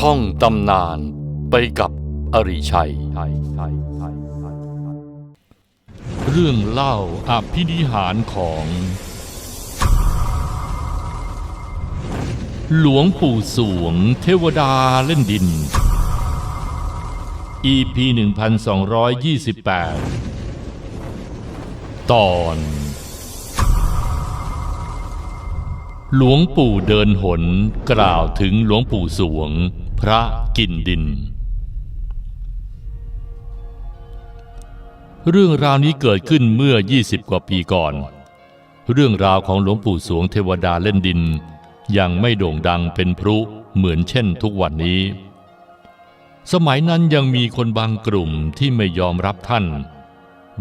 ท่องตำนานไปกับอริชัย เรื่องเล่าอภินิหารของ หลวงปู่สวงเทวดาเล่นดิน EP 1228 ตอน หลวงปู่เดินหนกล่าวถึงหลวงปู่สวง พระกินดิน เรื่องราวนี้เกิดขึ้นเมื่อ 20 กว่าปีก่อน เรื่องราวของหลวงปู่สวงเทวดาเล่นดิน ยังไม่โด่งดังเป็นพลุเหมือนเช่นทุกวันนี้ สมัยนั้นยังมีคนบางกลุ่มที่ไม่ยอมรับท่าน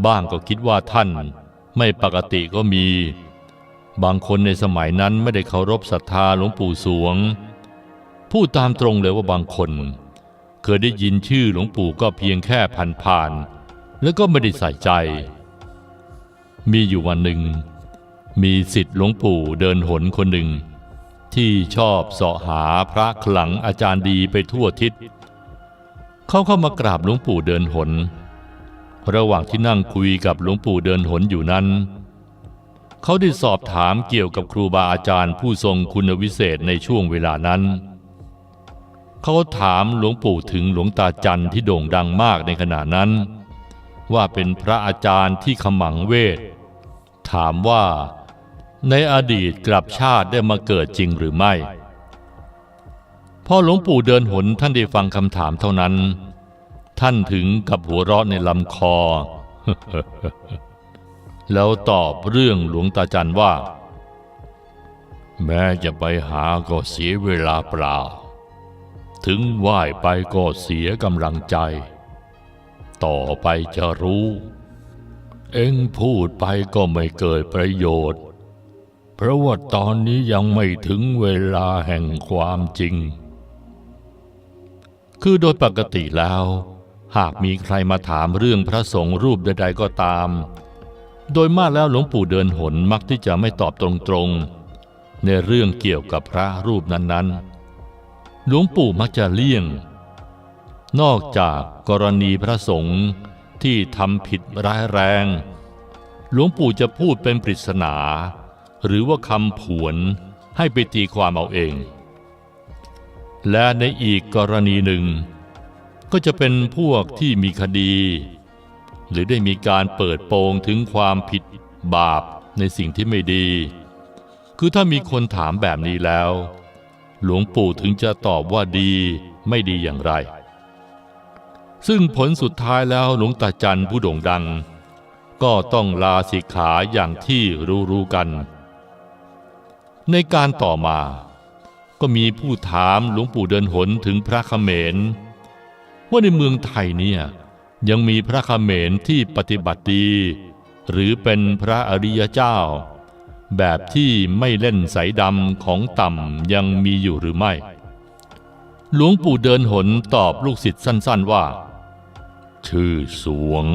บ้างก็คิดว่าท่าน ไม่ปกติก็มี บางคนในสมัยนั้นไม่ได้เคารพศรัทธาหลวงปู่สวง พูดตามตรงเลยว่าบางคน เคยได้ยินชื่อหลวงปู่ก็เพียงแค่ผ่านผ่านๆแล้วก็ไม่ได้ใส่ใจ มีอยู่วันหนึ่ง มีสิทธิ์หลวงปู่เดินหนคนหนึ่ง ที่ชอบเสาะหาพระขลังอาจารย์ดีไปทั่วทิศ เขาเข้ามากราบหลวงปู่เดินหน ระหว่างที่นั่งคุยกับหลวงปู่เดินหนอยู่นั้น เขาได้สอบถามเกี่ยวกับครูบาอาจารย์ผู้ทรงคุณวิเศษในช่วงเวลานั้น เขาถามหลวงปู่ถึงหลวงตาจันที่โด่งดังมากในขณะนั้น ว่าเป็นพระอาจารย์ที่ขมังเวท ถามว่าในอดีตกลับชาติได้มาเกิดจริงหรือไม่พอหลวงปู่เดินหนท่านได้ฟังคำถามเท่านั้น ท่านถึงกับหัวเราะในลำคอ แล้วตอบเรื่องหลวงตาจันว่า แม้จะไปหาก็เสียเวลาเปล่า ถึงไหว้ไปก็เสียกำลังใจ ต่อไปจะรู้ เอ็งพูดไปก็ไม่เกิดประโยชน์ เพราะว่าตอนนี้ยังไม่ถึงเวลาแห่งความจริง คือโดยปกติแล้ว หากมีใครมาถามเรื่องพระสงฆ์รูปใดๆก็ตาม โดยมากแล้วหลวงปู่เดินหนมักที่จะไม่ตอบตรงๆ ในเรื่องเกี่ยวกับพระรูปนั้นๆ หลวงปู่มักจะเลี่ยง นอกจากกรณีพระสงฆ์ที่ทำผิดร้ายแรง หลวงปู่จะพูดเป็นปริศนา หรือว่าคำผวนให้ไปตีความเอาเอง และในอีกกรณีหนึ่ง ก็จะเป็นพวกที่มีคดี หรือได้มีการเปิดโปงถึงความผิดบาปในสิ่งที่ไม่ดี คือถ้ามีคนถามแบบนี้แล้ว หลวงปู่ถึงจะตอบว่าดีไม่ดีอย่างไร ซึ่งผลสุดท้ายแล้วหลวงตาจันผู้โด่งดัง ก็ต้องลาสิกขาอย่างที่รู้ๆกัน ในการต่อมา ก็มีผู้ถามหลวงปู่เดินหนถึงพระเขมร ว่าในเมืองไทยเนี่ยยังมีพระเขมรที่ปฏิบัติดี หรือเป็นพระอริยเจ้า แบบที่ไม่เล่นสายดำของต่ำยังมีอยู่หรือไม่ หลวงปู่เดินหนตอบลูกศิษย์สั้น ๆว่า ชื่อสวง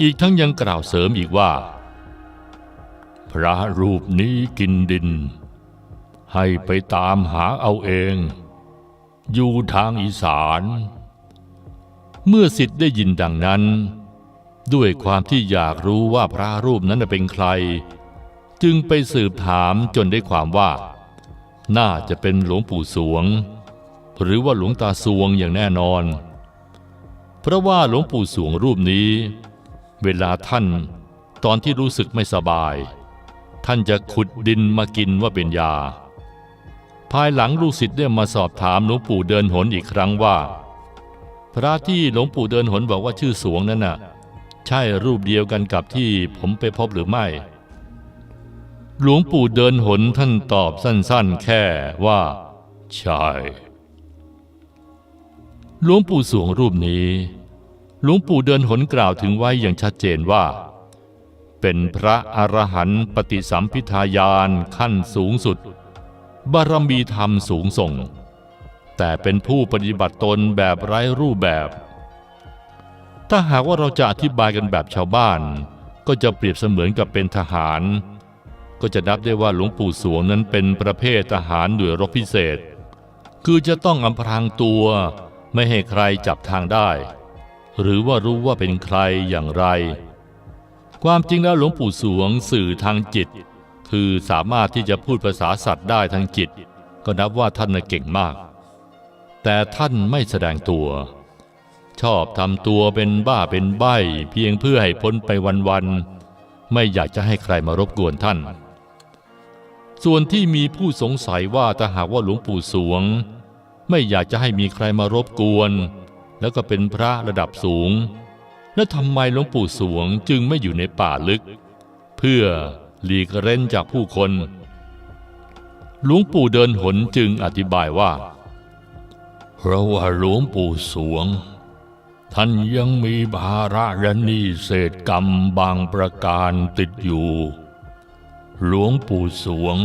อีกทั้งยังกล่าวเสริมอีกว่า พระรูปนี้กินดิน ให้ไปตามหาเอาเอง อยู่ทางอีสาน เมื่อสิทธิ์ได้ยินดังนั้นด้วยความที่อยากรู้ว่าพระรูปนั้นเป็นใคร จึงไปสืบถามจนได้ความว่า น่าจะเป็นหลวงปู่สวง หรือว่าหลวงตาสวงอย่างแน่นอน เพราะว่าหลวงปู่สวงรูปนี้ เวลาท่านตอนที่รู้สึกไม่สบาย ท่านจะขุดดินมากินว่าเป็นยา ภายหลังลูกศิษย์ได้มาสอบถามหลวงปู่เดินหนอีกครั้งว่า พระที่หลวงปู่เดินหนบอกว่าชื่อสวงนั้นน่ะ ใช่รูปเดียวกันกับที่ผมไปพบหรือไม่ หลวงปู่เดินหนท่านตอบสั้นๆ แค่ว่า ใช่ หลวงปู่สวงรูปนี้ หลวงปู่เดินหนกล่าวถึงไว้อย่างชัดเจนว่า เป็นพระอรหันต์ปฏิสัมพิทายานขั้นสูงสุด บารมีธรรมสูงส่ง แต่เป็นผู้ปฏิบัติตนแบบไร้รูปแบบ ถ้าหากว่าเราจะอธิบายกันแบบชาวบ้าน ก็จะเปรียบเสมือนกับเป็นทหาร ก็จะนับได้ว่าหลวงปู่สวงนั้นเป็นประเภททหารหน่วยรบพิเศษ คือจะต้องอำพรางตัวไม่ให้ใครจับทางได้ หรือว่ารู้ว่าเป็นใครอย่างไร ความจริงแล้วหลวงปู่สวงสื่อทางจิต คือสามารถที่จะพูดภาษาสัตว์ได้ทางจิต ก็นับว่าท่านเก่งมาก แต่ท่านไม่แสดงตัว ชอบทำตัวเป็นบ้าเป็นใบเพียงเพื่อให้พ้นไปวันๆไม่อยากจะให้ใครมารบกวนท่าน ส่วนที่มีผู้สงสัยว่าถ้าหากว่าหลวงปู่สวง ไม่อยากจะให้มีใครมารบกวน แล้วก็เป็นพระระดับสูง แล้วทำไมหลวงปู่สวงจึงไม่อยู่ในป่าลึก เพื่อหลีกเร้นจากผู้คน หลวงปู่เดินหนจึงอธิบายว่า เพราะว่าหลวงปู่สวง ท่านยังมีภาระและหนี้เศษกรรมบางประการติดอยู่ หลวงปู่สวง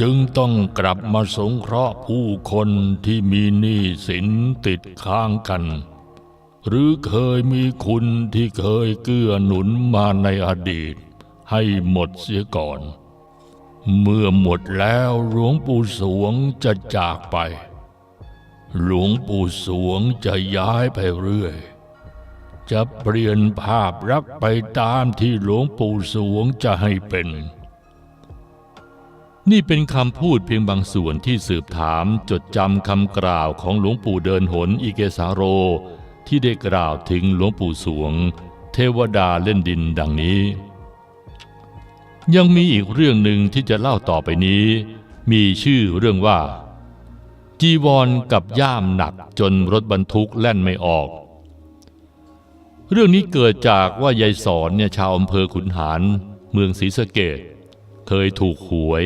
จึงต้องกลับมาสงเคราะห์ผู้คนที่มีหนี้สินติดค้างกัน หรือเคยมีคุณที่เคยเกื้อหนุนมาในอดีต ให้หมดเสียก่อน เมื่อหมดแล้วหลวงปู่สวงจะจากไป หลวงปู่สวงจะย้ายไปเรื่อย จะเปลี่ยนภาพรักไปตามที่หลวงปู่สวงจะให้เป็น นี่เป็นคำพูดเพียงบางส่วนที่สืบถามจดจำคำกล่าวของหลวงปู่เดินหนอิเกสาโร ที่ได้กล่าวถึงหลวงปู่สวง เทวดาเล่นดินดังนี้ ยังมีอีกเรื่องหนึ่งที่จะเล่าต่อไปนี้ มีชื่อเรื่องว่าจีวรกับย่ามหนักจนรถบรรทุกแล่นไม่ออก เรื่องนี้เกิดจากว่ายายสอนเนี่ยชาวอำเภอขุนหารเมืองศรีสะเกดเคยถูกหวย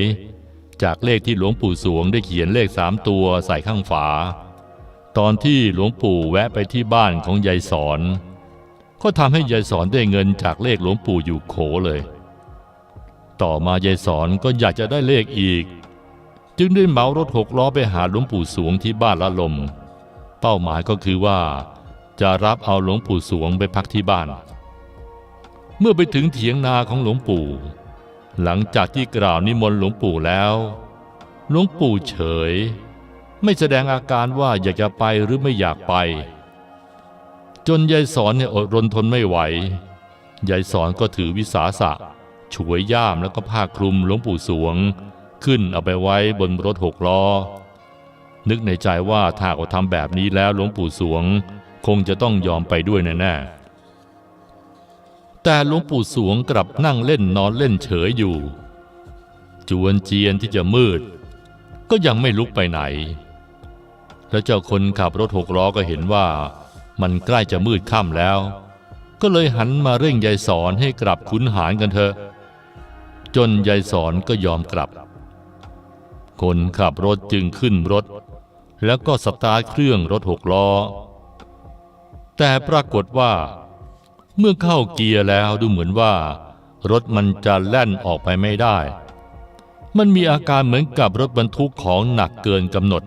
จากเลขที่หลวงปู่สวงได้เขียนเลขสามตัวใส่ข้างฝา ตอนที่หลวงปู่แวะไปที่บ้านของยายสอน ก็ทำให้ยายสอนได้เงินจากเลขหลวงปู่อยู่โขเลย ต่อมายายสอนก็อยากจะได้เลขอีก จึงได้เหมารถหกล้อไปหาหลวงปู่สวงที่บ้านละลม เป้าหมายก็คือว่า จะรับเอาหลวงปู่สวงไปพักที่บ้าน เมื่อไปถึงเถียงนาของหลวงปู่ หลังจากที่กล่าวนิมนต์หลวงปู่แล้ว หลวงปู่เฉย ไม่แสดงอาการว่าอยากจะไปหรือไม่อยากไป จนยายสอนเนี่ยอดรนทนไม่ไหวยายสอนก็ถือวิสาสะฉวยย่ามแล้วก็ผ้าคลุมหลวงปู่สวง ขึ้นเอาไปไว้บนรถหกล้อ นึกในใจว่าถ้าเขาทำแบบนี้แล้วหลวงปู่สวง คงจะต้องยอมไปด้วยแน่ๆแต่หลวงปู่สวงกลับนั่งเล่นนอนเล่นเฉยอยู่ จวนเจียนที่จะมืด ก็ยังไม่ลุกไปไหน แล้วเจ้าคนขับรถหกล้อก็เห็นว่า มันใกล้จะมืดค่ำแล้ว ก็เลยหันมาเร่งยายสอนให้กลับขุนหารกันเถอะ จนยายสอนก็ยอมกลับ คนขับรถจึงขึ้นรถแล้วก็สตาร์ทเครื่องรถหกล้อ แต่ปรากฏว่า เมื่อเข้าเกียร์แล้วดูเหมือนว่า รถมันจะแล่นออกไปไม่ได้ มันมีอาการเหมือนกับรถบรรทุกของหนักเกินกำหนด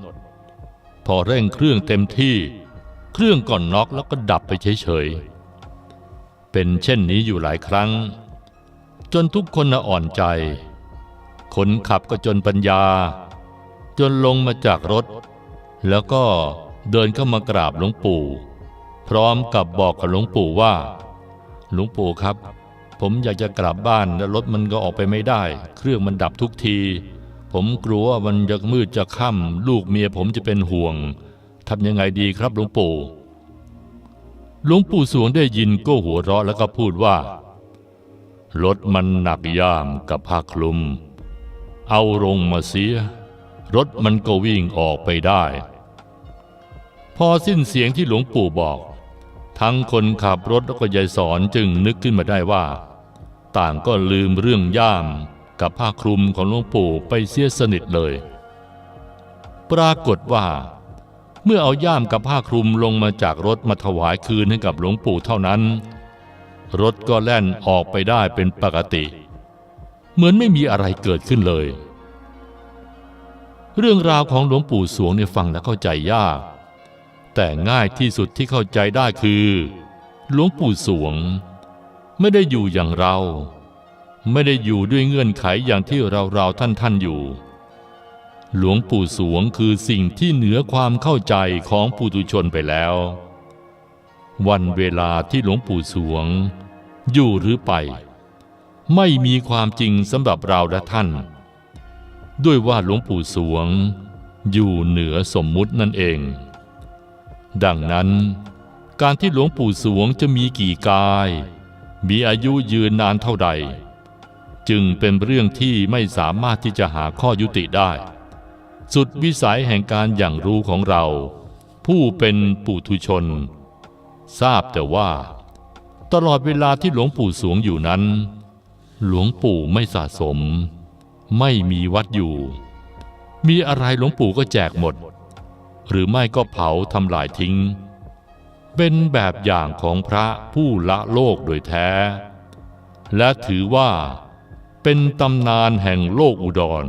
พอเร่งเครื่องเต็มที่ เครื่องก่อนน็อกแล้วก็ดับไปเฉยๆ เป็นเช่นนี้อยู่หลายครั้ง จนทุกคนอ่อนใจ คนขับก็จนปัญญา จนลงมาจากรถ แล้วก็เดินเข้ามากราบหลวงปู่ พร้อมกับบอกกับหลวงปู่ว่า หลวงปู่ครับ ผมอยากจะกลับบ้านแล้วรถมันก็ออกไปไม่ได้ เครื่องมันดับทุกที ผมกลัวว่ามันจะมืดจะค่ำลูกเมียผมจะเป็นห่วงทำยังไงดีครับหลวงปู่หลวงปู่สวงได้ยินก็หัวเราะแล้วก็พูดว่ารถมันหนักย่ามกับผ้าคลุม เอาลงมาเสีย รถมันก็วิ่งออกไปได้ พอสิ้นเสียงที่หลวงปู่บอก ทั้งคนขับรถแล้วก็ยายสอนจึงนึกขึ้นมาได้ว่า ต่างก็ลืมเรื่องย่ามกับผ้าคลุมของหลวงปู่ไปเสียสนิทเลย ปรากฏว่า เมื่อเอาย่ามกับผ้าคลุมลงมาจากรถมาถวายคืนให้กับหลวงปู่เท่านั้น รถก็แล่นออกไปได้เป็นปกติ เหมือนไม่มีอะไรเกิดขึ้นเลย เรื่องราวของหลวงปู่สวงเนี่ยฟังแล้วเข้าใจยาก แต่ง่ายที่สุดที่เข้าใจได้คือ หลวงปู่สวง ไม่ได้อยู่อย่างเรา ไม่ได้อยู่ด้วยเงื่อนไขอย่างที่เราเราท่านท่านอยู่ หลวงปู่สวงคือสิ่งที่เหนือความเข้าใจของปุถุชนไปแล้ว วันเวลาที่หลวงปู่สวง อยู่หรือไป ไม่มีความจริงสำหรับเราและท่าน ด้วยว่าหลวงปู่สวง อยู่เหนือสมมุตินั่นเอง ดังนั้น การที่หลวงปู่สวงจะมีกี่กาย มีอายุยืนนานเท่าใด จึงเป็นเรื่องที่ไม่สามารถที่จะหาข้อยุติได้ สุดวิสัยแห่งการอย่างรู้ของเรา ผู้เป็นปุถุชน ทราบแต่ว่า ตลอดเวลาที่หลวงปู่สวงอยู่นั้น หลวงปู่ไม่สะสม ไม่มีวัดอยู่ มีอะไรหลวงปู่ก็แจกหมด หรือไม่ก็เผาทำลายทิ้ง เป็นแบบอย่างของพระผู้ละโลกโดยแท้ และถือว่าเป็นตำนานแห่งโลกอุดร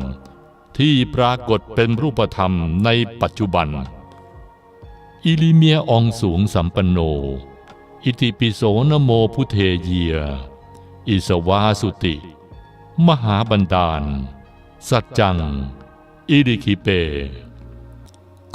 ที่ปรากฏเป็นรูปธรรมในปัจจุบัน อิลิเมียองสูงสัมปันโน อิติปิโสนโมพุเทเยีย อิสวาสุติ มหาบันดาล สัจจัง อิริคิเป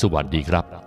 สวัสดีครับ